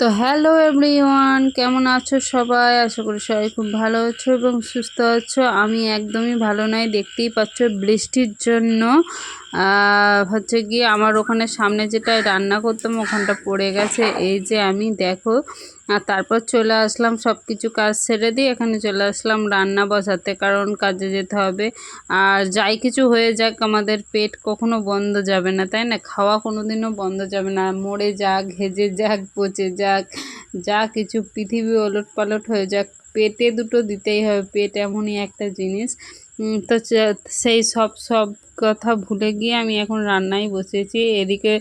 তো hello everyone, কেমন আছো সবাই? আশা করি সবাই খুব ভালো আছো এবং সুস্থ আছো। আমি একদমই ভালো নাই, দেখতেই পাচ্ছ বৃষ্টির জন্য। হচ্ছে গিয়ে আমার ওখানে সামনে যেটা রান্না করতাম ওখানটা পড়ে গেছে। এই যে আমি দেখো আর তারপর চলে আসলাম সব কিছু কাজ ছেড়ে দিয়ে এখানে চলে আসলাম রান্না বসাতে, কারণ কাজে যেতে হবে। আর যাই কিছু হয়ে যাক, আমাদের পেট কখনো বন্ধ যাবে না, তাই না? খাওয়া কোনো দিনও বন্ধ যাবে না। মরে যাক ঘেজে যাক, পচে যাক, যা কিছু পৃথিবী ওলট পালট হয়ে যাক, পেটে দুটো দিতেই হবে, পেট এমনই একটা জিনিস। তো সেই সব সব কথা ভুলে গিয়ে আমি এখন রান্নায় বসেছি। এদিকে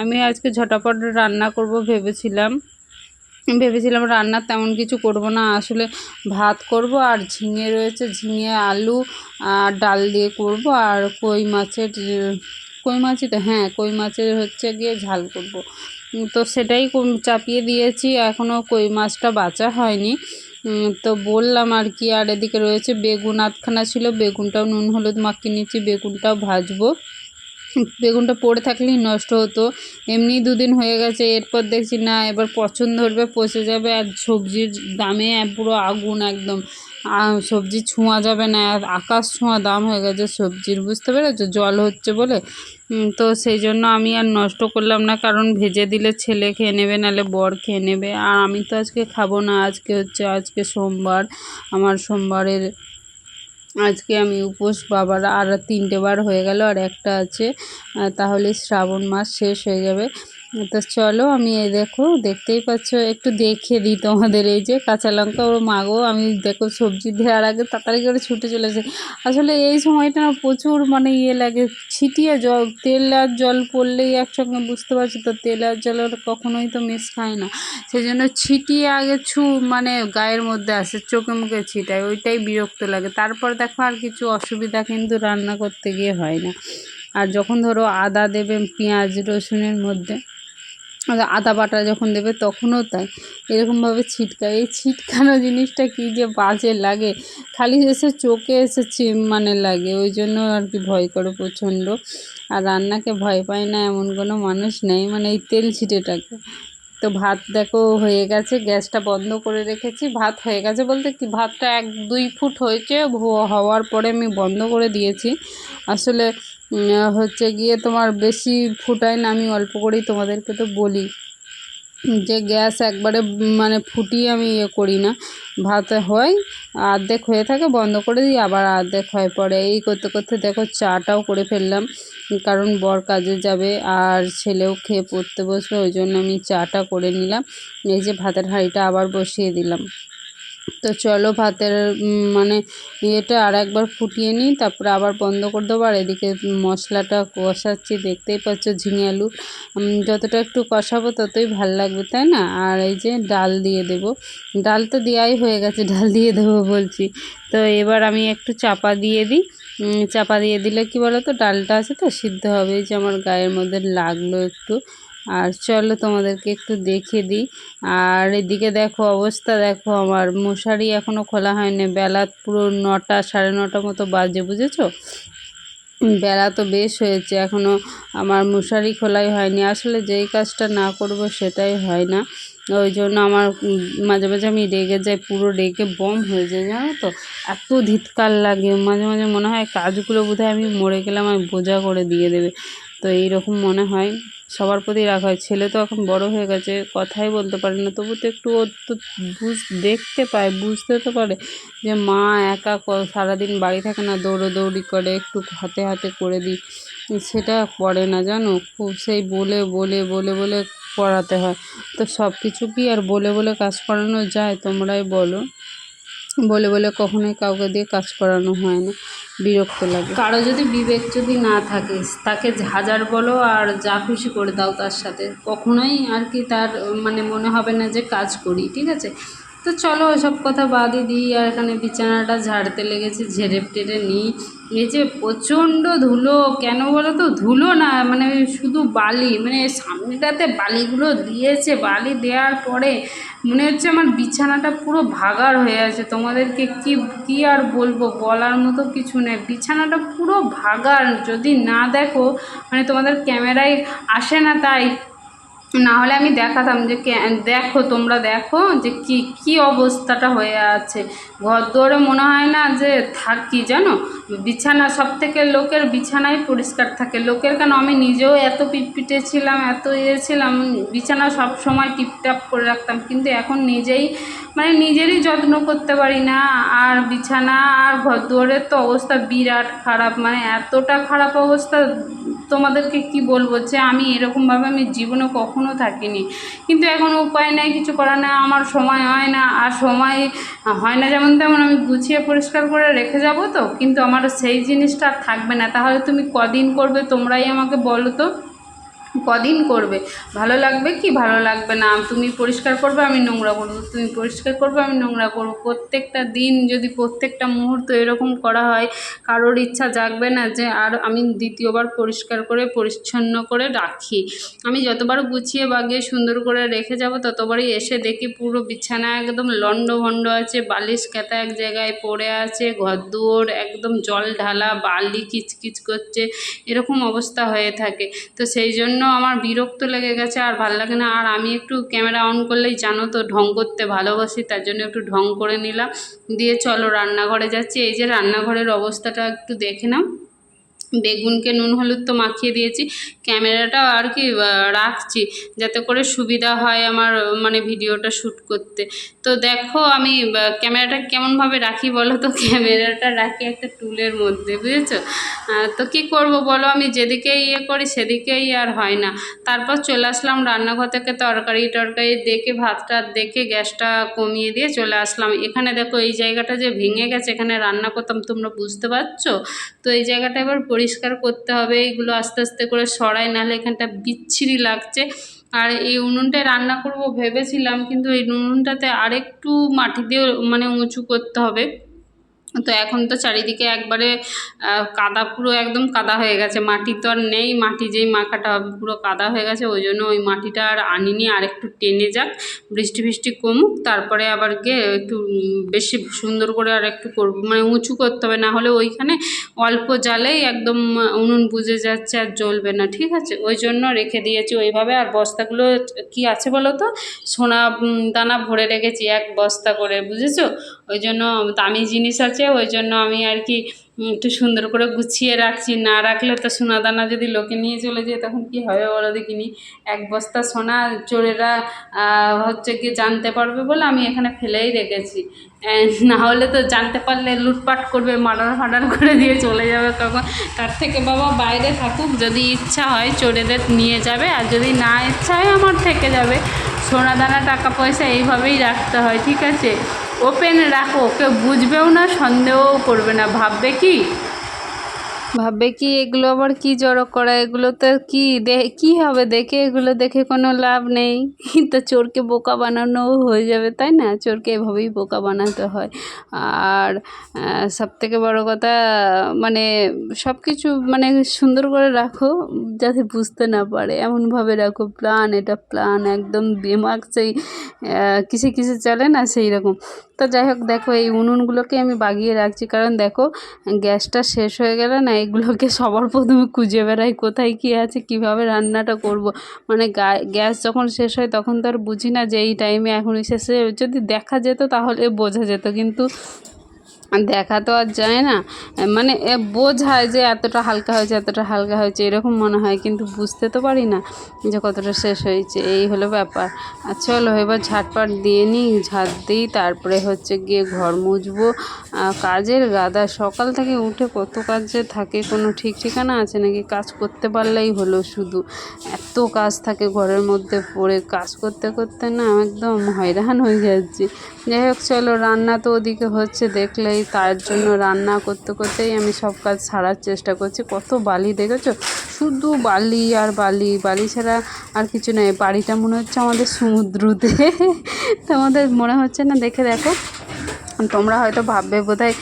আমি আজকে ঝটাপট রান্না করব ভেবেছিলাম। ভেবেছিলাম রান্না তেমন কিছু করব না। আসলে ভাত করব আর ঝিঙে রয়েছে। ঝিঙে, আলু আর ডাল দিয়ে করব আর কই মাছের, কই মাছই তো হ্যাঁ কই মাছের হচ্ছে গিয়ে ঝাল করব। তো সেটাই চাপিয়ে দিয়েছি। এখনও কই মাছটা বাঁচা হয়নি। তো বললাম আর কি, আর এদিকে রয়েছে বেগুন। আধখানা ছিল, বেগুনটাও নুন হলুদ মাখিয়ে নিচ্ছি, বেগুনটাও ভাজবো। বেগুনটা পড়ে থাকলেই নষ্ট হতো। এমনি দুদিন হয়ে গেছে, এরপর দেখছি না, এবার পছন্দ ধরবে পচে যাবে আর সবজির দামে পুরো আগুন একদম। সবজি ছোঁয়া যাবে না, আর আকাশ ছোঁয়া দাম হয়ে গেছে সবজির, বুঝতে পেরেছ? জল হচ্ছে বলে। তো সেই জন্য আমি আর নষ্ট করলাম না, কারণ ভেজে দিলে ছেলে খেয়ে নেবে, নাহলে বর খেয়ে নেবে। আর আমি তো আজকে খাব না, আজকে হচ্ছে, আজকে সোমবার। আমার সোমবারের আজকে আমি উপোস বাবার আর তিনটে বার হয়ে গেল আর একটা আছে তাহলে শ্রাবণ মাস শেষ হয়ে যাবে। তো চলো, আমি এই দেখো, দেখতেই পাচ্ছ, একটু দেখে দিই তোমাদের এই যে কাঁচা লঙ্কা ওর মাগো। আমি দেখো সবজি দেওয়ার আগে তাড়াতাড়ি করে ছুটে চলেছে আসলে এই সময়টা না প্রচুর মানে ইয়ে লাগে, ছিটিয়ে জল, তেল আর জল পড়লেই একসঙ্গে বুঝতে পারছি তো, তেল আর জলের কখনোই তো মিস খায় না। সেই জন্য ছিটিয়ে আগে ছু মানে গায়ের মধ্যে আসে, চোখে মুখে ছিটায়, ওইটাই বিরক্ত লাগে। তারপর দেখো আর কিছু অসুবিধা কিন্তু রান্না করতে গিয়ে হয় না। আর যখন ধরো আদা দেবে, পেঁয়াজ, রসুনের মধ্যে আদা- বাটা যখন দেবে তখনও তাই। এরকমভাবে ছিটকায়। এই ছিটকানো জিনিসটা কী যে বাজে লাগে। খালি এসে চোখে এসে মানে লাগে। ওই জন্য আর কি ভয় করে প্রচণ্ড। আর রান্নাকে ভয় পায় না এমন কোনো মানুষ নেই। মানে এই তেল ছিটেটাকে। তো ভাত দেখো হয়ে গেছে। গ্যাসটা বন্ধ করে রেখেছি। ভাত হয়ে গেছে বলতে কি? ভাতটা এক দুই ফুট হয়েছে। হওয়ার পরে আমি বন্ধ করে দিয়েছি। আসলে হচ্ছে গিয়ে তোমার বেশি ফুটাই না, আমি অল্প করেই তোমাদেরকে তো বলি। যে গ্যাস একবারে মানে ফুটিয়ে আমি ইয়ে করি না। ভাত হয় অর্ধেক হয়ে থাকে, বন্ধ করে দিই, আবার অর্ধেক হয় পরে। এই করতে করতে দেখো চাটাও করে ফেললাম, কারণ বর কাজে যাবে আর ছেলেও খেয়ে পড়তে বসবে, ওই জন্য আমি চাটা করে নিলাম। এই যে ভাতের হাঁড়িটা আবার বসিয়ে দিলাম। তো চলো ভাতের মানে ইয়েটা আর একবার ফুটিয়ে নিই, তারপরে আবার বন্ধ করে দেবো। আর এদিকে মশলাটা কষাচ্ছি, দেখতেই পাচ্ছ ঝিঙে আলু। যতটা একটু কষাবো ততই ভালো লাগবে, তাই না? আর এই যে ডাল দিয়ে দেবো। ডাল তো দেওয়াই হয়ে গেছে, ডাল দিয়ে দেবো বলছি। তো এবার আমি একটু চাপা দিয়ে দিই। চাপা দিয়ে দিলে কি বলো তো, ডালটা আছে তো, সিদ্ধ হবে। যে আমার গায়ের মধ্যে লাগল একটু। আর চলো তোমাদেরকে একটু দেখিয়ে দিই। আর এদিকে দেখো অবস্থা, দেখো আমার মশারি এখনও খোলা হয়নি। বেলা পুরো নটা, সাড়ে নটা মতো বাজে, বুঝেছ? বেলা তো বেশ হয়েছে এখনও আমার মশারি খোলাই হয়নি। আসলে যেই কাজটা না করব সেটাই হয় না। ওই জন্য আমার মাঝে মাঝে আমি রেগে যাই, পুরো রেগে বম হয়ে যায়, জানো তো? এত ধিৎকার লাগে, মাঝে মাঝে মনে হয় কাজগুলো বোধহয় আমি মরে গেলাম, আমি বোঝা করে দিয়ে দেবে। তো এই রকম মনে হয়। সবার প্রতি রাগ হয়। ছেলে তো এখন বড় হয়ে গেছে, কথাই বলতে পারে না। তবু তো একটু ওর তো বুঝ, দেখতে পায়, বুঝতে তো পারে যে মা একা সারাদিন বাড়ি থাকে না দৌড়োদৌড়ি করে, একটু হাতে হাতে করে দিই। সেটা করে না, জানো? খুব সেই বলে বলে বলে বলে করাতে হয়। তো সব কিছু কি আর বলে বলে কাজ করানো যায়? তোমরাই বলো। বলে বলে কখনোই কাউকে দিয়ে কাজ করানো হয় না। বিরক্ত লাগে। কারও যদি বিবেক যদি না থাকে, তাকে হাজার বলো আর যা খুশি করে দাও তার সাথে। কখনোই আর কি তার মানে মনে হবে না যে কাজ করি, ঠিক আছে? তো চলো ওসব কথা বাদই দিই, আর এখানে বিছানাটা ঝাড়তে লেগেছে ঝেড়ে টেড়ে নিই। এই যে প্রচণ্ড ধুলো, কেন বলো তো? ধুলো না মানে শুধু বালি মানে সামনেটাতে বালিগুলো দিয়েছে, বালি দেওয়ার পরে মনে হচ্ছে আমার বিছানাটা পুরো ভাগার হয়ে আছে। তোমাদেরকে কি কি আর বলব? বলার মতো কিছু নেই। বিছানাটা পুরো ভাগার যদি না দেখো মানে তোমাদের ক্যামেরায় আসে না তাই। না হলে আমি দেখাতাম যে দেখো, তোমরা দেখো যে কি কি অবস্থাটা হয়ে আছে। ঘর দুয়ারে মনে হয় না যে থাকি জানো? বিছানা সব থেকে লোকের বিছানাই পরিষ্কার থাকে। লোকের কেন? আমি নিজেও এত পিটপিটে ছিলাম, এত ইয়ে ছিলাম, বিছানা সব সময় টিপটাপ করে রাখতাম। কিন্তু এখন নিজেই মানে নিজেরই যত্ন করতে পারি না। আর বিছানা আর ঘর দুয়ারের তো অবস্থা বিরাট খারাপ। মানে এতটা খারাপ অবস্থা তোমাদেরকে কি বলব যে আমি এরকমভাবে আমি জীবনে কখনো থাকিনি। কিন্তু এখন উপায় নেই, কিছু করার না আমার সময় হয় না। আর সময় হয় না যেমন তেমন, আমি গুছিয়ে পরিষ্কার করে রেখে যাব তো, কিন্তু আমার সেই জিনিসটা আর থাকবে না। তাহলে তুমি কদিন করবে তোমরাই আমাকে বলো তো। কদিন করবে? ভালো লাগবে কি? ভালো লাগবে না। তুমি পরিষ্কার করবে, আমি নোংরা করব। তুমি পরিষ্কার করবে, আমি নোংরা করব। প্রত্যেকটা দিন যদি প্রত্যেকটা মুহূর্ত এরকম করা হয়, কারোর ইচ্ছা জাগবে না যে আর আমি দ্বিতীয়বার পরিষ্কার করে, পরিচ্ছন্ন করে রাখি। আমি যতবার গুছিয়ে বাগিয়ে সুন্দর করে রেখে যাব, ততবারই এসে দেখি পুরো বিছানা একদম লণ্ডভণ্ড আছে, বালিশ কেতা এক জায়গায় পড়ে আছে ঘরদুয়োর একদম জল ঢালা, বালি কিচকিচ করছে, এরকম অবস্থা হয়ে থাকে। তো সেই জন্য আমার বিরক্ত লেগে গেছে আর ভালো লাগে না। আর আমি একটু ক্যামেরা অন করলেই জানো তো ঢং করতে ভালোবাসি, তার জন্য একটু ঢং করে নিলাম। দিয়ে চলো রান্নাঘরে যাচ্ছি। এই যে রান্নাঘরের অবস্থাটা একটু দেখে নাও। বেগুনকে নুন হলুদ তো মাখিয়ে দিয়েছি। ক্যামেরাটা আর কি রাখছি যাতে করে সুবিধা হয় আমার মানে ভিডিওটা শ্যুট করতে। তো দেখো আমি ক্যামেরাটা কেমনভাবে রাখি বলো তো? ক্যামেরাটা রাখি একটা টুলের মধ্যে, বুঝেছ? তো কী করব বলো? আমি যেদিকেই ইয়ে করি সেদিকেই আর হয় না। তারপর চলে আসলাম রান্নাঘর থেকে তরকারি টরকারি দেখে, ভাতটা দেখে, গ্যাসটা কমিয়ে দিয়ে চলে আসলাম। এখানে দেখো এই জায়গাটা যে ভেঙে গেছে, এখানে রান্না করতাম, তোমরা বুঝতে পারছ? তো এই জায়গাটা এবার পরিষ্কার করতে হবে এইগুলো আস্তে আস্তে করে সরাই, নাহলে এখানটা বিচ্ছিরি লাগছে। আর এই উনুনটায় রান্না করব ভেবেছিলাম, কিন্তু এই উনুনটাতে আরেকটু মাটি দিয়ে মানে উঁচু করতে হবে। তো এখন তো চারিদিকে একবারে কাদা, পুরো একদম কাদা হয়ে গেছে। মাটি তো আর নেই, মাটি যেই মাখাটা হবে পুরো কাদা হয়ে গেছে, ওই জন্য ওই মাটিটা আর আনিনি, আর একটু টেনে যাক, বৃষ্টি ফৃষ্টি কমুক, তারপরে আবার গিয়ে একটু বেশি সুন্দর করে আর একটু করব মানে উঁচু করতে হবে, না হলে ওইখানে অল্প জালেই একদম উনুন বুঝে যাচ্ছে আর জ্বলবে না, ঠিক আছে? ওই জন্য রেখে দিয়েছি ওইভাবে, আর বস্তাগুলো কি আছে বলো তো? সোনা দানা ভরে রেখেছি, এক বস্তা করে, বুঝেছ? ওই জন্য দামি জিনিস আছে ওই জন্য আমি আর কি একটু সুন্দর করে গুছিয়ে রাখছি। না রাখলে তো সোনা দানা যদি লোকে নিয়ে চলে যায়, তখন কি হবে বলো দেখিনি? এক বস্তা সোনা চোরেরা হচ্ছে কি জানতে পারবে বলে আমি এখানে ফেলেই রেখেছি। না হলে তো জানতে পারলে লুটপাট করবে মার্ডার ফার্ডার করে দিয়ে চলে যাবে তখন তার থেকে বাবা বাইরে থাকুক, যদি ইচ্ছা হয় চোরেদের নিয়ে যাবে, আর যদি না ইচ্ছা হয় আমার থেকে যাবে। সোনা দানা টাকা পয়সা এইভাবেই রাখতে হয়, ঠিক আছে? ওপেন রাখো কেউ বুঝবেও না, সন্দেহও করবে না। ভাববে কি? ভাববে কি, এগুলো আবার কি জড়ো করা? এগুলো তো কি কি হবে দেখে? এগুলো দেখে কোনো লাভ নেই। তো চোরকে বোকা বানানোও হয়ে যাবে, তাই না? চোরকে এভাবেই বোকা বানাতে হয়। আর সব থেকে বড়ো কথা মানে সব কিছু মানে সুন্দর করে রাখো, যাতে বুঝতে না পারে। এমনভাবে রাখো, প্ল্যান, এটা প্ল্যান, একদম দিমাগ সেই কিসে কিসে চলে না সেই রকম তো যাই হোক, দেখো এই উনুনগুলোকে আমি বাগিয়ে রাখছি। কারণ দেখো, গ্যাসটা শেষ হয়ে গেলে না, এগুলোকে সবার প্রথমে খুঁজে বেড়াই কোথায় কী আছে, কীভাবে রান্নাটা করব। মানে গ্যাস যখন শেষ হয় তখন তো আর বুঝি না যে এই টাইমে এখন শেষে যদি দেখা যেত তাহলে বোঝা যেত, কিন্তু দেখা তো আর যায় না। মানে বোঝায় যে এতটা হালকা হয়েছে, এতটা হালকা হয়েছে, এরকম মনে হয়, কিন্তু বুঝতে তো পারি না যে কতটা শেষ হয়েছে। এই হলো ব্যাপার। আর চলো এবার ঝাটপাট দিয়ে নিই, ঝাঁট দিই, তারপরে হচ্ছে গিয়ে ঘর মুছবো। কাজের গাদা, সকাল থেকে উঠে কত কাজ যে থাকে, কোনো ঠিক ঠিকানা আছে নাকি? কাজ করতে পারলেই হলো শুধু। এত কাজ থাকে ঘরের মধ্যে পড়ে, কাজ করতে করতে না একদম হয়রান হয়ে যাচ্ছি। যাই হোক, চলো রান্না তো ওদিকে হচ্ছে, দেখলেই তার জন্য রান্না করতে করতেই আমি সব কাজ সারার চেষ্টা করছি। কত বালি দেখেছ? শুধু বালি আর বালি বালি ছাড়া আর কিছু নেই। বাড়িটা মনে হচ্ছে আমাদের সমুদ্রতে। তোমাদের মনে হচ্ছে না? দেখে দেখো। তোমরা হয়তো ভাববে বোধ হয়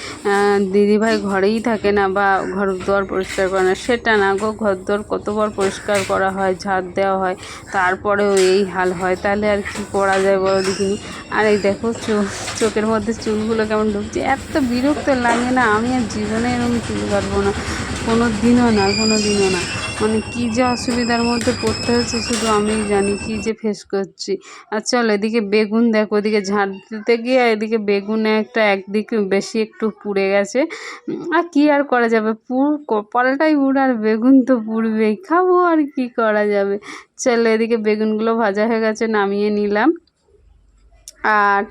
দিদিভাই ঘরেই থাকে না বা ঘর দুয়ার পরিষ্কার করে না। সেটা না গো, ঘর দুয়ার কতবার পরিষ্কার করা হয় ঝাড় দেওয়া হয়, তারপরেও এই হাল হয়। তাহলে আর কি করা যায় বলো দেখিনি? আর এই দেখো চোখ চোখের মধ্যে চুলগুলো কেমন ঢুকছে, এত বিরক্ত লাগে না। আমি আর জীবনে এরকম চুল কাটবো না। কোনো দিনও না কোনো দিনও না। মানে কী যে অসুবিধার মধ্যে পড়তে হচ্ছে শুধু আমিই জানি, কী যে ফেস করছি। আর চল, এদিকে বেগুন দেখো, ওদিকে ঝাঁট দিতে গিয়ে এদিকে বেগুনে একটা একদিক বেশি একটু পুড়ে গেছে। আর কী আর করা যাবে? পুর, কপালটাই পুড় আর বেগুন তো পুড়বেই, খাব আর কি করা যাবে? চলো, এদিকে বেগুনগুলো ভাজা হয়ে গেছে, নামিয়ে নিলাম। আর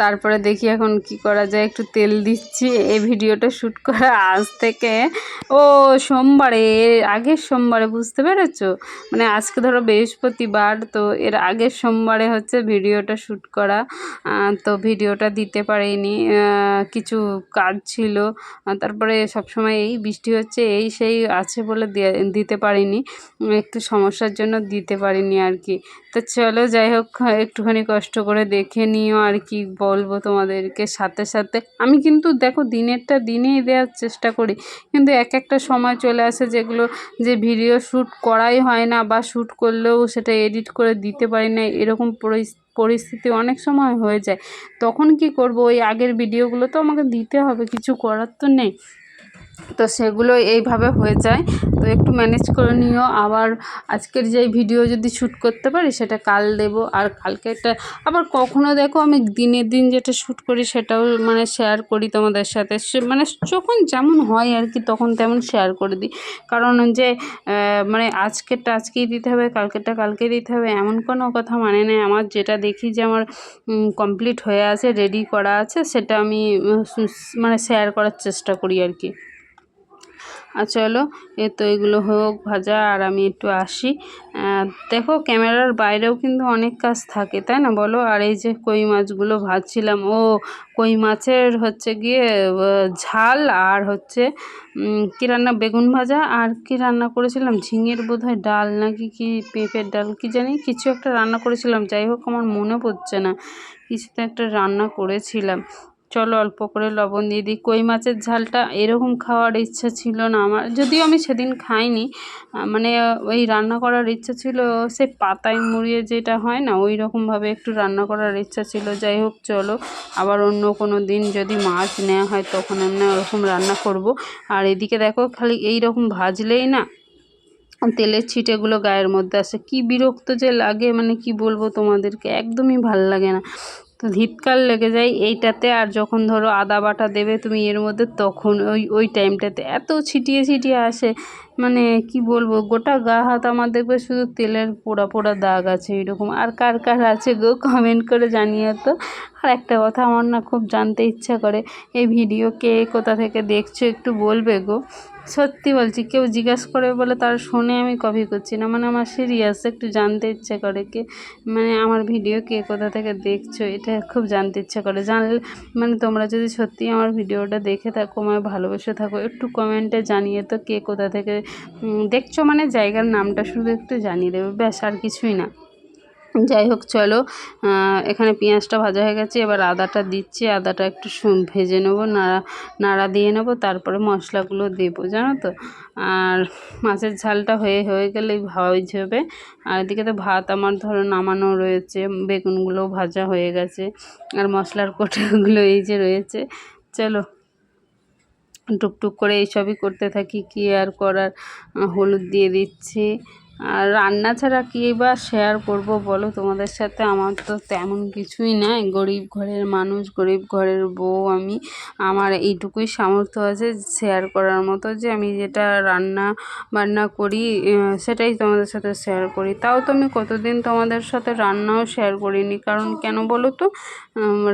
তারপরে দেখি এখন কি করা যায়, একটু তেল দিচ্ছি। এই ভিডিওটা শ্যুট করা আজ থেকে, ও, সোমবারে আগের সোমবারে, বুঝতে পেরেছ? মানে আজকে ধরো বৃহস্পতিবার, তো এর আগের সোমবারে হচ্ছে ভিডিওটা শ্যুট করা। তো ভিডিওটা দিতে পারিনি কিছু কাজ ছিল। তারপরে সবসময় এই বৃষ্টি হচ্ছে, এই সেই আছে বলে দিতে পারিনি। একটু সমস্যার জন্য দিতে পারিনি আর কি। তো চলো যাই হোক, একটুখানি কষ্ট করে দেখে নিও আর কি বলব তোমাদেরকে সাথে সাথে। আমি কিন্তু দেখো দিনেরটা দিনেই দেওয়ার চেষ্টা করি, কিন্তু এক একটা সময় চলে আসে যেগুলো যে ভিডিও শ্যুট করাই হয় না বা শ্যুট করলেও সেটা এডিট করে দিতে পারি না, এরকম পরিস্থিতি অনেক সময় হয়ে যায়। তখন কি করব? ওই আগের ভিডিওগুলো তো আমাকে দিতে হবে, কিছু করার তো নেই। তো সেগুলো এইভাবে হয়ে যায়। তো একটু ম্যানেজ করে নিও। আবার আজকের যে ভিডিও যদি শ্যুট করতে পারি, সেটা কাল দেব। আর কালকে একটা, আবার কখনো দেখো আমি দিনের দিন যেটা শ্যুট করি, সেটাও মানে শেয়ার করি তোমাদের সাথে। মানে যখন যেমন হয় আর কি, তখন তেমন শেয়ার করে দিই। কারণ যে মানে আজকেরটা আজকেই দিতে হবে, কালকেরটা কালকে দিতে হবে, এমন কোনো কথা মানে নেই। আমার যেটা দেখি যে আমার কমপ্লিট হয়ে আছে রেডি করা আছে, সেটা আমি মানে শেয়ার করার চেষ্টা করি আর কি। আর চলো, এ তো এগুলো হোক, ভাজা, আর আমি একটু আসি। দেখো, ক্যামেরার বাইরেও কিন্তু অনেক কাজ থাকে, তাই না বলো? আর এই যে কই মাছগুলো ভাজছিলাম, ও, কই মাছের হচ্ছে গিয়ে ঝাল, আর হচ্ছে কী রান্না, বেগুন ভাজা, আর কি রান্না করেছিলাম? ঝিঙের বোধহয় ডাল, নাকি কি পেঁপের ডাল, কি জানি, কিছু একটা রান্না করেছিলাম, যাই হোক, আমার মনে পড়ছে না, কিছুতে একটা রান্না করেছিলাম। চলো অল্প করে লবণ দিয়ে দিই। কই মাছের ঝালটা এরকম খাওয়ার ইচ্ছা ছিল না আমার। যদিও আমি সেদিন খাইনি মানে ওই রান্না করার ইচ্ছা ছিল সে পাতায় মুড়িয়ে যেটা হয় না, ওই রকমভাবে একটু রান্না করার ইচ্ছা ছিল। যাই হোক, চলো, আবার অন্য কোনো দিন যদি মাছ নেওয়া হয়, তখন আমরা ওরকম রান্না করব। আর এদিকে দেখো, খালি এই রকম ভাজলেই না তেলের ছিটেগুলো গায়ের মধ্যে আসে। কি বিরক্ত যে লাগে মানে কি বলব তোমাদেরকে, একদমই ভালো লাগে না। ধিৎকার লেগে যায় এইটাতে, আর যখন ধরো আদা বাটা দেবে তুমি এর মধ্যে, তখন ওই ওই টাইমটাতে এত ছিটিয়ে ছিটিয়ে আসে। মানে কি বলব, গোটা গা হাত আমার দেখবে শুধু তেলের পোড়া পোড়া দাগ আছে এরকম। আর কার কার আছে গো কমেন্ট করে জানিয়ে তো। আর একটা কথা আমার না খুব জানতে ইচ্ছা করে, এই ভিডিও কে কোথা থেকে দেখছ একটু বলবে গো? সত্যি বলছি, কেউ জিজ্ঞাসা করে বলে তার শুনে আমি কপি করছি না। মানে আমার সিরিয়াস একটু জানতে ইচ্ছে করে কে মানে আমার ভিডিও কে কোথা থেকে দেখছ, এটা খুব জানতে ইচ্ছে করে। জানলে মানে তোমরা যদি সত্যি আমার ভিডিওটা দেখে থাকো, আমায় ভালোবেসে থাকো, একটু কমেন্টে জানিয়ে তো কে কোথা থেকে দেখছ মানে জায়গার নামটা শুধু একটু জানিয়ে দেবে, ব্যাস, আর কিছুই না। যাই হোক চলো এখানে পেঁয়াজটা ভাজা হয়ে গেছে, এবার আদাটা দিচ্ছি, আদাটা একটু ভেজে নেব, নাড়া নাড়া দিয়ে নেব, তারপরে মশলাগুলো দেবো, জানো তো? আর মাছের ঝালটা হয়ে হয়ে গেলেই ভাজ হবে আর এদিকে তো ভাত আমার ধরো নামানো রয়েছে, বেগুনগুলো ভাজা হয়ে গেছে, আর মশলার কোটাগুলো এই যে রয়েছে, চলো। টুকটুক করে এইসবই করতে থাকি, কি আর করার? হলুদ দিয়ে দিচ্ছি আর রান্না ছাড়া কী বা শেয়ার করব বলো? তোমাদের সাথে আমার তো তেমন কিছুই নাই। গরিব ঘরের মানুষ, গরিব ঘরের বউ আমি। আমার এইটুকুই সামর্থ্য আছে শেয়ার করার মতো যে আমি যেটা রান্না বান্না করি সেটাই তোমাদের সাথে শেয়ার করি। তাও তো আমি কতদিন তোমাদের সাথে রান্নাও শেয়ার করিনি। কারণ কেন বলো তো?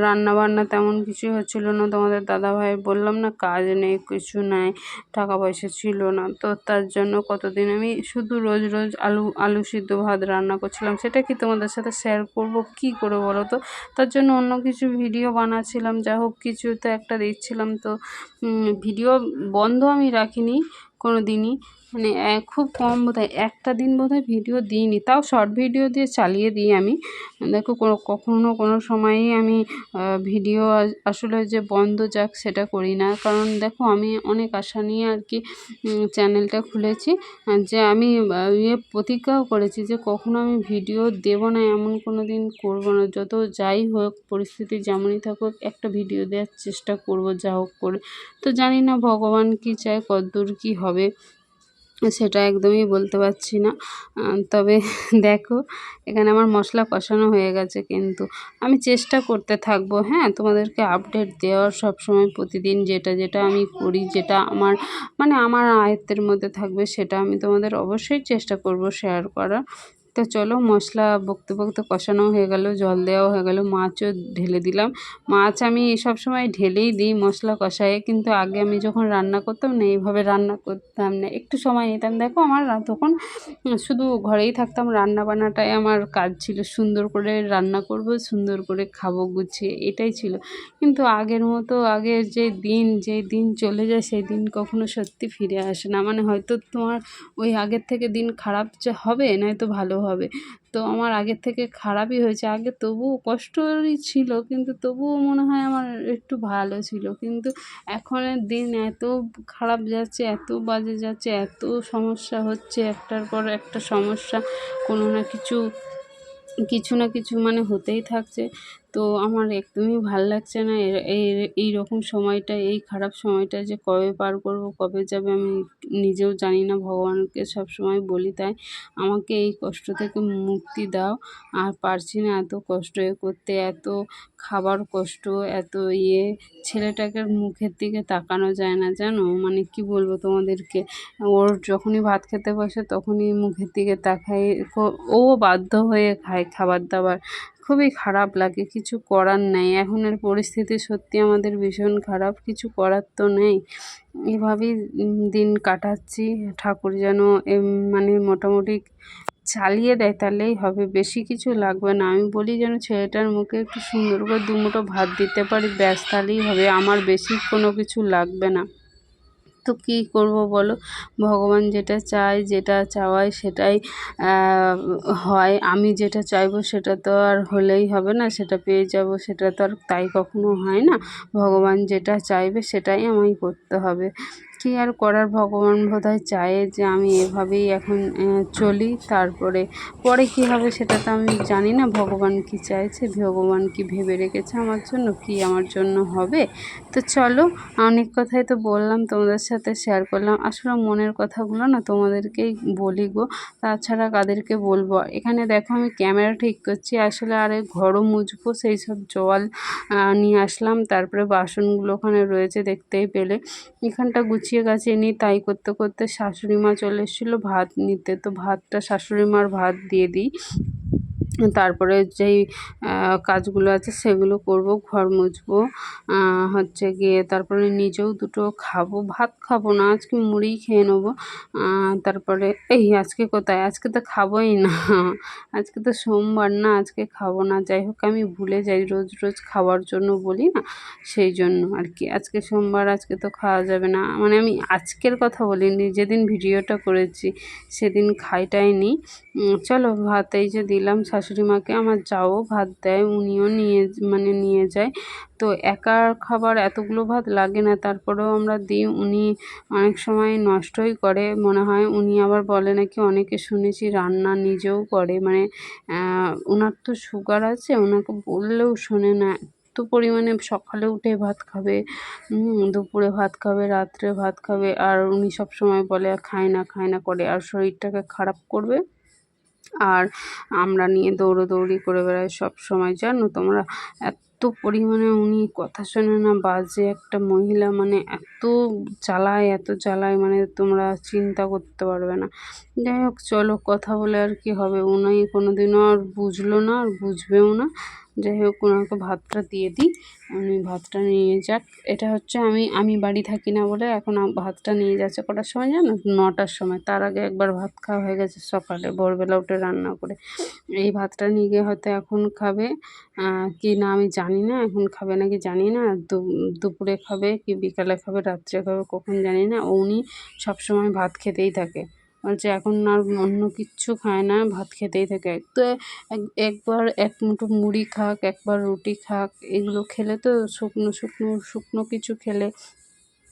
রান্না বান্না তেমন কিছুই হচ্ছিল না। তোমাদের দাদাভাই বললাম না, কাজ নেই, কিছু নাই টাকা পয়সা ছিল না। তো তার জন্য কতদিন আমি শুধু রোজ রোজ আলু আলু সিদ্ধ ভাত রান্না করছিলাম। সেটা কি তোমাদের সাথে শেয়ার করব? কি করে বলো তো? তার জন্য অন্য কিছু ভিডিও বানাচ্ছিলাম। যা হোক, কিছু তো একটা দিচ্ছিলাম তো ভিডিও বন্ধ আমি রাখিনি কোনো দিনই মানে খুব কম বোধহয়, একটা দিন বোধহয় ভিডিও দিইনি। তাও শর্ট ভিডিও দিয়ে চালিয়ে দিই আমি। দেখো কখনো কোনো সময়ই আমি ভিডিও আসলে যে বন্ধ যাক সেটা করি না। কারণ দেখো, আমি অনেক আশা নিয়ে আর কি চ্যানেলটা খুলেছি। যে আমি ইয়ে প্রতিজ্ঞাও করেছি যে কখনো আমি ভিডিও দেব না, এমন কোনো দিন করব না। যত যাই হোক, পরিস্থিতি যেমনই থাকুক, একটা ভিডিও দেওয়ার চেষ্টা করব, যা হোক করে। তো জানি না ভগবান কি চায়, কতদূর কি হবে। সেটা একদমই বলতে পারছি না। তবে দেখো, এখানে আমার মশলা কষানো হয়ে গেছে কিন্তু। আমি চেষ্টা করতে থাকব হ্যাঁ? তোমাদেরকে আপডেট দেওয়ার সব সময় প্রতিদিন যেটা যেটা আমি করি, যেটা আমার মানে আমার আয়ত্তের মধ্যে থাকবে, সেটা আমি তোমাদের অবশ্যই চেষ্টা করব শেয়ার করার। তো চলো মশলা বকতে বকতে কষানো হয়ে গেল, জল দেওয়া হয়ে গেল, মাছও ঢেলে দিলাম। মাছ আমি সব সময় ঢেলেই দিই মশলা কষায়ে, কিন্তু আগে আমি যখন রান্না করতাম না, এইভাবে রান্না করতাম না। একটু সময় নিতাম। দেখো আমার তখন শুধু ঘরেই থাকতাম, রান্না বান্নাটাই আমার কাজ ছিল। সুন্দর করে রান্না করব, সুন্দর করে খাব, গুছিয়ে, এটাই ছিল। কিন্তু আগের মতো, আগের যে দিন যে দিন চলে যায়, সেই দিন কখনো সত্যি ফিরে আসে না। মানে হয়তো তোমার ওই আগের থেকে দিন খারাপ যে হবে, নয়তো ভালো হবে। তো আমার আগের থেকে খারাপই হয়েছে। আগে তবুও কষ্টই ছিল, কিন্তু তবুও মনে হয় আমার একটু ভালো ছিল। কিন্তু এখনের দিন এত খারাপ যাচ্ছে, এত বাজে যাচ্ছে, এত সমস্যা হচ্ছে, একটার পর একটা সমস্যা, কোনো না কিছু কিছু না কিছু মানে হতেই থাকছে। তো আমার একদমই ভালো লাগছে না। এই এই রকম সময়টা, এই খারাপ সময়টা যে কবে পার করব, কবে যাবে আমি নিজেও জানি না। ভগবানকে সব সময় বলি তাই, আমাকে এই কষ্ট থেকে মুক্তি দাও। আর পারছি না এত কষ্ট করতে, এত খাবার কষ্ট, এত ইয়ে। ছেলেটাকে মুখের দিকে তাকানো যায় না, জানো? মানে কি বলব তোমাদেরকে? ওর যখনই ভাত খেতে বসে, তখনই মুখের দিকে তাকাই ও- ও বাধ্য হয়ে খায় খাবার দাবার। খুবই খারাপ লাগে, কিছু করার নেই। এখনের পরিস্থিতি সত্যি আমাদের ভীষণ খারাপ, কিছু করার তো নেই। এভাবেই দিন কাটাচ্ছি, ঠাকুর যেন মানে মোটামুটি চালিয়ে দেয় তাহলেই হবে, বেশি কিছু লাগবে না। আমি বলি যেন ছেলেটার মুখে একটু সুন্দর করে দুমুঠো ভাত দিতে পারি, ব্যাস তাহলেই হবে, আমার বেশি কোনো কিছু লাগবে না। তো কী করব বলো? ভগবান যেটা চায়, যেটা চাওয়ায় সেটাই হয়। আমি যেটা চাইব সেটা তো আর হলেই হবে না, সেটা পেয়ে যাব, সেটা তো আর তাই কখনও হয় না। ভগবান যেটা চাইবে সেটাই আমায় করতে হবে। কী আর করার? ভগবান বোধহয় চায় যে আমি এভাবেই এখন চলি। তারপরে, পরে কী হবে সেটা তো আমি জানি না। ভগবান কী চাইছে? ভগবান কি ভেবে রেখেছে আমার জন্য? কি আমার জন্য হবে? তো চলো, অনেক কথাই তো বললাম, তোমাদের সাথে শেয়ার করলাম। আসলে মনের কথাগুলো না তোমাদেরকেই বলি গো। তাছাড়া কাদেরকে বলব? এখানে দেখো আমি ক্যামেরা ঠিক করছি। আসলে আরে ঘরও মুজবো সেই সব জল নিয়ে আসলাম। তারপরে বাসনগুলো ওখানে রয়েছে, দেখতেই পেলে। এখানটা গুছিয়ে গাছিয়ে নিই তাই করতে করতে শাশুড়ি মা চলে এসেছিল, ভাত নিতে। তো ভাতটা শাশুড়ি মার ভাত দিয়ে দিই। তারপরে যেই কাজগুলো আছে সেগুলো করব, ঘর মুছবো হচ্ছে গিয়ে তারপরে নিজেও দুটো খাব, ভাত খাব না, আজকে মুড়িই খেয়ে নেব তারপরে, এই আজকে কোথায়? আজকে তো খাবোই না, আজকে তো সোমবার না, আজকে খাব না, যাই হোক আমি ভুলে যাই, রোজ রোজ খাওয়ার জন্য বলি না, সেই জন্য আর কি, আজকে সোমবার, আজকে তো খাওয়া যাবে না মানে আমি আজকের কথা বলিনি, যেদিন ভিডিওটা করেছি সেদিন খাইটাই নি চলো ভাত এই যে দিলাম, শাশুড়ি মাকে আমার যাও, ভাত দেয়, উনিও নিয়ে মানে নিয়ে যায়। তো একা খাবার এতগুলো ভাত লাগে না, তারপরেও আমরা দিই, উনি অনেক সময় নষ্টই করে। মনে হয় উনি আবার বলে নাকি, অনেকে শুনেছি রান্না নিজেও করে। মানে ওনার তো সুগার আছে ওনাকে বললেও শোনে না। এত পরিমাণে সকালে উঠে ভাত খাবে দুপুরে ভাত খাবে, রাত্রে ভাত খাবে, আর উনি সব সময় বলে খায় না খায় না, করে। আর শরীরটাকে খারাপ করবে? আর আমরা নিয়ে দৌড়োদৌড়ি করে বেড়াই সব সময়। জানো তোমরা এত পরিমাণে উনি কথা শোনে না, বাজে একটা মহিলা মানে এত জ্বালায় এত জ্বালায় মানে তোমরা চিন্তা করতে পারবে না। যাই হোক, চলো কথা বলে আর কি হবে। উনি কোনো দিনও আর বুঝলো না, আর বুঝবেও না। যাই হোক ওনাকে ভাতটা দিয়ে দিই। উনি ভাতটা নিয়ে যাক। এটা হচ্ছে আমি আমি বাড়ি থাকি না বলে এখন ভাতটা নিয়ে যাচ্ছে কটার সময় জানো? নটার সময়। তার আগে একবার ভাত খাওয়া হয়ে গেছে সকালে, ভোরবেলা উঠে রান্না করে। এই ভাতটা নিয়ে গিয়ে হয়তো এখন খাবে কি না আমি জানি। জানি না, এখন খাবে নাকি জানি না দুপুরে খাবে কি বিকালে খাবে, রাত্রে খাবে, কখন জানি না। উনি সবসময় ভাত খেতেই থাকে। বলছে, এখন আর অন্য কিচ্ছু খায় না, ভাত খেতেই থাকে। তো একবার এক মুঠো মুড়ি খাক, একবার রুটি খাক, এগুলো খেলে তো শুকনো শুকনো শুকনো কিছু খেলে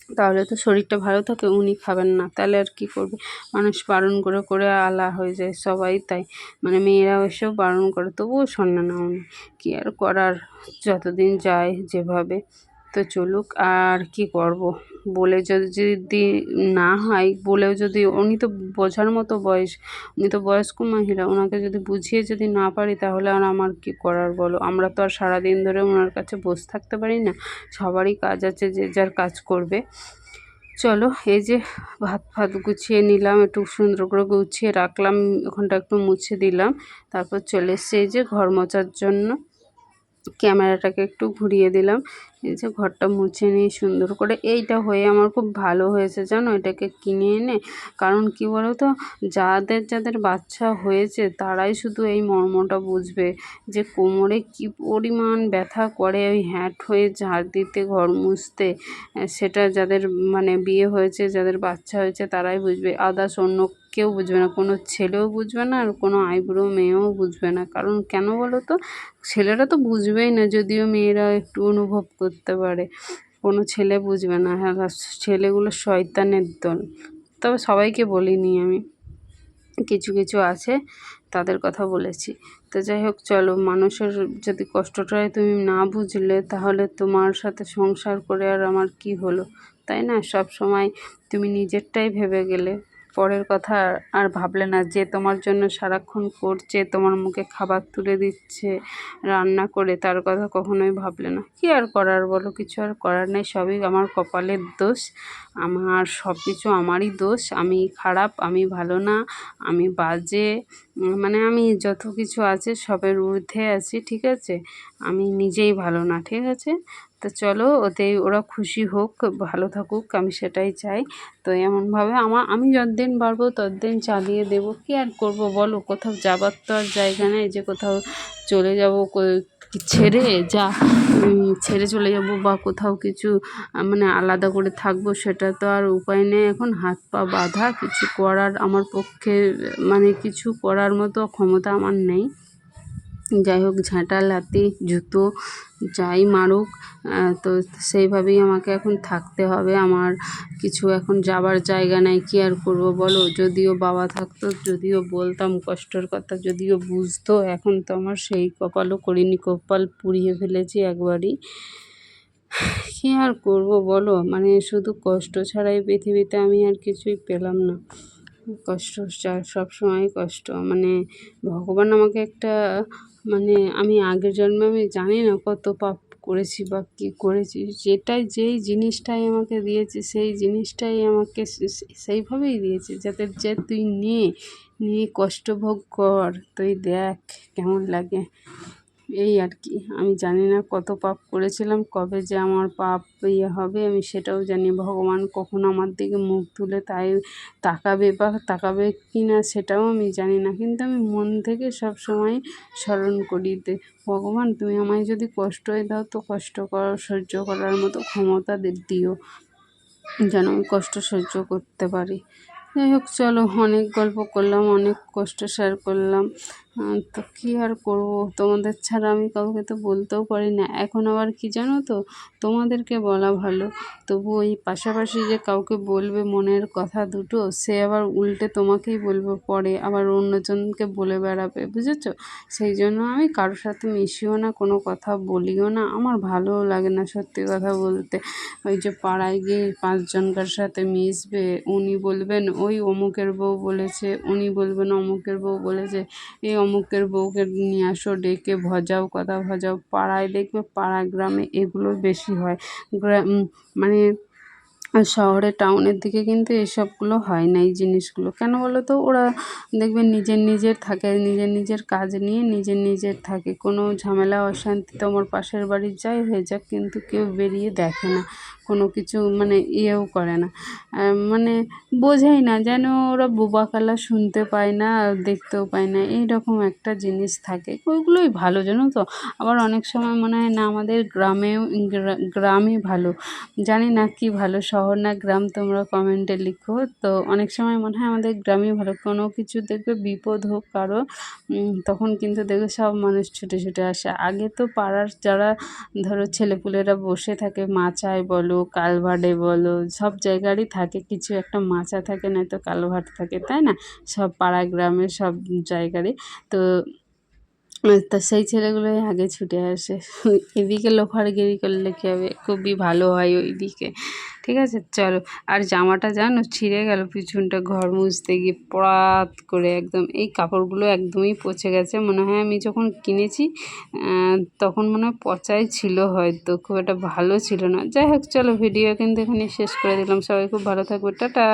তাহলে তো শরীরটা ভালো থাকে, উনি খাবেন না। তাহলে আর কী করবে? মানুষ বারণ করে করে আলা হয়ে যায়, সবাই তাই। মানে মেয়েরা এসেও বারণ করে, তবুও শোনে না উনি। কী আর করার? যতদিন যায় যেভাবে। তো চলুক, আর কি করব? বলে যদি না হয়, বলেও যদি, উনি তো বোঝার মতো বয়স, উনি তো বয়স্ক মহিলা ওনাকে যদি বুঝিয়ে যদি না পারি, তাহলে আর আমার কি করার বলো? আমরা তো আর সারাদিন ধরে ওনার কাছে বসে থাকতে পারি না, সবারই কাজ আছে যে যার কাজ করবে। চলো, এই যে ভাত ফাত গুছিয়ে নিলাম, একটু সুন্দর করে গুছিয়ে রাখলাম, ওখানটা একটু মুছে দিলাম, তারপর চলে এসছে এই যে ঘর মোছার জন্য। ক্যামেরাটাকে একটু ঘুরিয়ে দিলাম এই যে ঘরটা মুছে নিই সুন্দর করে এইটা হয়ে আমার খুব ভালো হয়েছে, জানো? এটাকে কিনে এনে, কারণ কি বলো তো যাদের যাদের বাচ্চা হয়েছে, তারাই শুধু এই মর্মটা বুঝবে যে কোমরে কি পরিমাণ ব্যথা করে ওই হ্যাট হয়ে ঝাড় দিতে, ঘর মুছতে। সেটা যাদের মানে বিয়ে হয়েছে, যাদের বাচ্চা হয়েছে, তারাই বুঝবে। আদার্স অন্য কেউ বুঝবে না। কোনো ছেলেও বুঝবে না আর কোনো আইবুড়ো মেয়েও বুঝবে না। কারণ কেন বলো তো ছেলেরা তো বুঝবেই না, যদিও মেয়েরা একটু অনুভব করতে পারে। কোনো ছেলে বুঝবে না। হ্যাঁ ছেলেগুলো শয়তানের দল। তবে সবাইকে বলিনি আমি। কিছু কিছু আছে, তাদের কথা বলেছি। তো যাই হোক, চলো, মানুষের যদি কষ্টটাই তুমি না বুঝলে, তাহলে তোমার সাথে সংসার করে আর আমার কি হলো? তাই না? সব সময় তুমি নিজেরটাই ভেবে গেলে। পরের কথা আর ভাবলে না, যে তোমার জন্য সারাক্ষণ করছে, তোমার মুখে খাবার তুলে দিচ্ছে, রান্না করে, তার কথা কখনোই ভাবলে না। কী আর করার বলো, কিছু আর করার নেই, সবই আমার কপালের দোষ। আমার সব কিছু আমারই দোষ, আমি খারাপ, আমি ভালো না, আমি বাজে মানে আমি যত কিছু আছে সবের ঊর্ধ্বে আছি, ঠিক আছে? আমি নিজেই ভালো না, ঠিক আছে? তো চলো ওতেই ওরা খুশি হোক, ভালো থাকুক, আমি সেটাই চাই। তো এমনভাবে আমার আমি যতদিন পারব ততদিন চালিয়ে দেবো। কী আর করব বলো? কোথাও যাবার তো আর জায়গা নেই যে কোথাও চলে যাব ছেড়ে যা ছেড়ে চলে যাব বা কোথাও কিছু মানে আলাদা করে থাকব সেটা তো আর উপায় নেই। এখন হাত পা বাঁধা, কিছু করার আমার পক্ষে মানে কিছু করার মতো ক্ষমতা আমার নেই। যাই হোক, ঝাঁটা লাতি জুতো, যাই মারুক তো সেইভাবেই আমাকে এখন থাকতে হবে। আমার কিছু এখন যাবার জায়গা নেই, কী আর করব বলো? যদিও বাবা থাকতো, যদিও বলতাম কষ্টর কথা, যদিও বুঝতো, এখন তো আমার সেই কপালও করিনি, কপাল পুড়িয়ে ফেলেছি একবারই। কী আর করব বলো? মানে শুধু কষ্ট ছাড়াই পৃথিবীতে আমি আর কিছুই পেলাম না। কষ্ট সব সময় কষ্ট। মানে ভগবান আমাকে একটা মানে আমি আগের জন্মে আমি জানি না কত পাপ করেছি বা কী করেছি। যেটাই যেই জিনিসটাই আমাকে দিয়েছে, সেই জিনিসটাই আমাকে সেইভাবেই দিয়েছে। যাতে, যে তুই নে, নিয়ে কষ্ট ভোগ কর। তুই দেখ কেমন লাগে। এই আর কি। আমি জানি না কত পাপ করেছিলাম, কবে যে আমার পাপ ইয়ে হবে, আমি সেটাও জানি ভগবান কখন আমার দিকে মুখ তুলে তাই তাকাবে বা তাকাবে কি না সেটাও আমি জানি না। কিন্তু আমি মন থেকে সব সময় স্মরণ করি যে, ভগবান তুমি আমায় যদি কষ্টই দাও তো কষ্ট করা, সহ্য করার মতো ক্ষমতা দিও। যেন আমি কষ্ট সহ্য করতে পারি। যাই হোক, চলো অনেক গল্প করলাম, অনেক কষ্ট শেয়ার করলাম। তো কী আর করব? তোমাদের ছাড়া আমি কাউকে তো বলতেও পারি না। এখন আবার কি জানো তো? তোমাদেরকে বলা ভালো। তবু ওই পাশাপাশি যে কাউকে বলবে মনের কথা দুটো, সে আবার উল্টে তোমাকেই বলবে পরে। আবার অন্যজনকে বলে বেড়াবে, বুঝেছ? সেই জন্য আমি কারোর সাথে মিশিও না, কোনো কথা বলিও না। আমার ভালোও লাগে না সত্যি কথা বলতে। ওই যে পাড়ায় গিয়ে পাঁচজনকার সাথে মিশবে, উনি বলবেন, ওই অমুকের বউ বলেছে, উনি বলবেন, অমুকের বউ বলেছে, এই অমুকের বউকে নিয়ে আসো, ডেকে ভজাও, কথা ভজাও, পাড়ায় দেখবে পাড়া গ্রামে এগুলো বেশি হয়। গ্রাম মানে শহরে, টাউনের দিকে কিন্তু এসবগুলো হয় না এই জিনিসগুলো। কেন বলো তো? ওরা দেখবে নিজের নিজের থাকে, নিজের নিজের কাজ নিয়ে নিজের নিজের থাকে। কোনো ঝামেলা, অশান্তি তোমার পাশের বাড়ির যাই হয়ে যাক, কিন্তু কেউ বেরিয়ে দেখে না। কোনো কিছু মানে ইয়েও করে না। মানে বোঝেই না যেন ওরা বোবাকালা শুনতে পায় না, দেখতেও পায় না এই রকম একটা জিনিস থাকে। ওইগুলোই ভালো, জানো তো? আবার অনেক সময় মনে হয় না, আমাদের গ্রামেও গ্রামই ভালো। জানি না কি ভালো, শহর না গ্রাম, তোমরা কমেন্টে লিখো। তো অনেক সময় মনে হয় আমাদের গ্রামই ভালো, কোনো কিছু দেখবে বিপদ হোক কারও তখন কিন্তু দেখবে সব মানুষ ছুটে ছুটে আসে। আগে তো পাড়ার যারা, ধরো ছেলেপুলেরা বসে থাকে, মাচায় বলো কালভার্টে বলো, সব জায়গারই থাকে, কিছু একটা মাচা থাকে না নয়তো কালভার্ট থাকে, তাই না? সব পাড়া গ্রামে সব জায়গারই। তো তা সেই ছেলেগুলোই আগে ছুটে আসে। এদিকে লোফারগিরি করলে কী হবে? খুবই ভালো হয় ওই দিকে ঠিক আছে, চলো। আর জামাটা জানো, ছিঁড়ে গেল পিছনটা, ঘর মুছতে গিয়ে পড়াত করে একদম। এই কাপড়গুলো একদমই পচে গেছে। মনে হয় আমি যখন কিনেছি তখন মনে হয় পচাই ছিল হয়তো। খুব একটা ভালো ছিল না। যাই হোক, চলো ভিডিও কিন্তু এখানে শেষ করে দিলাম। সবাই খুব ভালো থাকবে। টাটা!